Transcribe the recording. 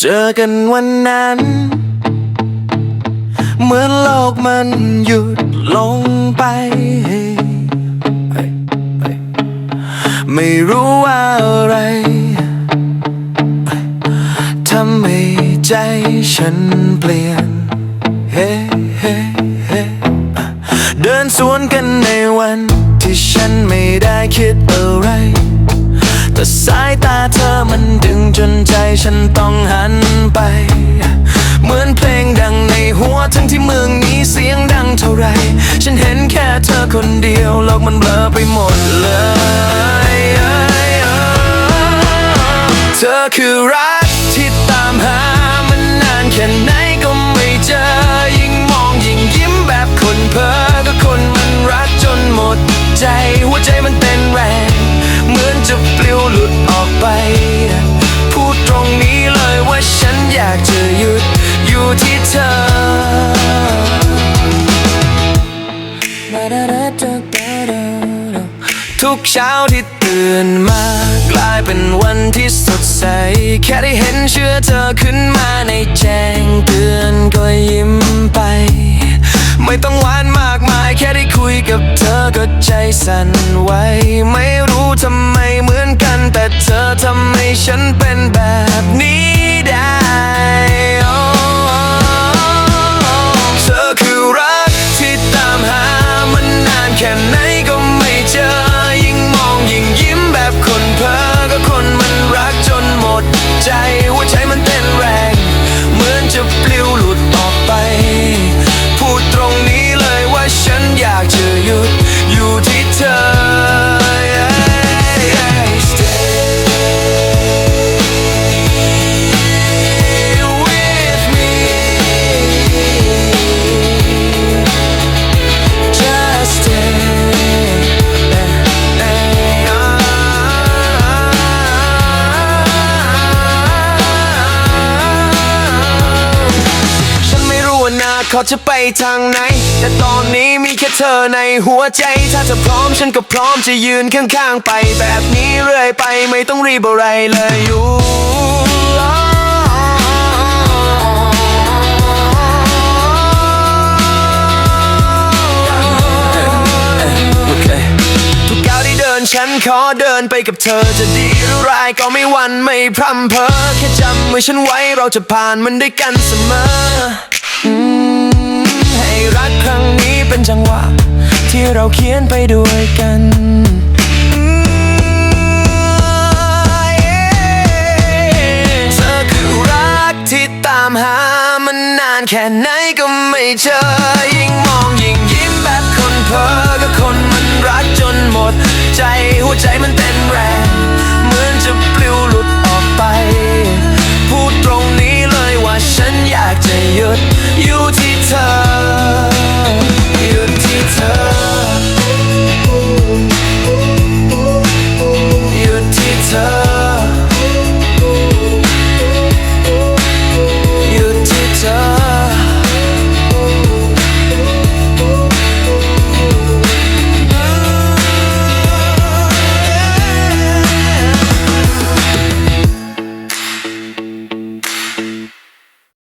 เจอกันวันนั้น เหมือนโลกมันหยุดลงไป ไม่รู้ว่าอะไรทำให้ใจฉันเปลี่ยน เฮ้เฮ้เฮ้เดินสวนกันในวันที่ฉันไม่ได้คิดอะไร แต่สายตาเธอมัน ฉันต้องหันไป เหมือนเพลงดังในหัวทั้งที่เมืองนี้เสียงดังเท่าไร ฉันเห็นแค่เธอคนเดียวโลกมันเบลอไปหมดเลย เธอคือรักที่ตามหามันนานแค่ไหนก็ไม่เจอ ยิ่งมองยิ่งยิ้มแบบคนเพ้อก็คนมันรักจนหมดใจ หัวใจมันเต้นแรง เหมือนจะปลิวหลุดออกไป รงนี้เลยว่าฉันอยากจะหยุดอยู่ที่เธอทุกเช้าที่ตื่นมากลายเป็นวันที่สดใส แค่ได้เห็นเชื่อเธอขึ้นมาในแจ้งเตือนก็ยิ้มไป ไม่ต้องหวานมากมาย แค่ได้คุยกับเธอก็ใจสั่นไหวไม่ รู้ว่าอจะไปทางไหน แต่ตอนนี้มีแค่เธอในหัวใจ ถ้าเธอพร้อมฉันก็พร้อมจะยืนข้างๆไป แบบนี้เรื่อยไปไม่ต้องรีบอะไรเลยอยู่ทุกก้าวที่เดินฉันขอเดินไปกับเธอจะดีหรือร้ายก็ไม่วันไม่พร่ำเพ้อแค่จำไว้ฉันไว้เราจะผ่านมันด้วยกันเสมอ รักครั้งนี้เป็นจังหวะ ที่เราเขียนไปด้วยกันอืมเธอคือรักที่ตามหามันนานแค่ไหนก็ไม่เจอ ยิ่งมองยิ่งยิ้มแบบคนเพ้อก็คนมันรักจนหมด ใจหัวใจมันเต้นแร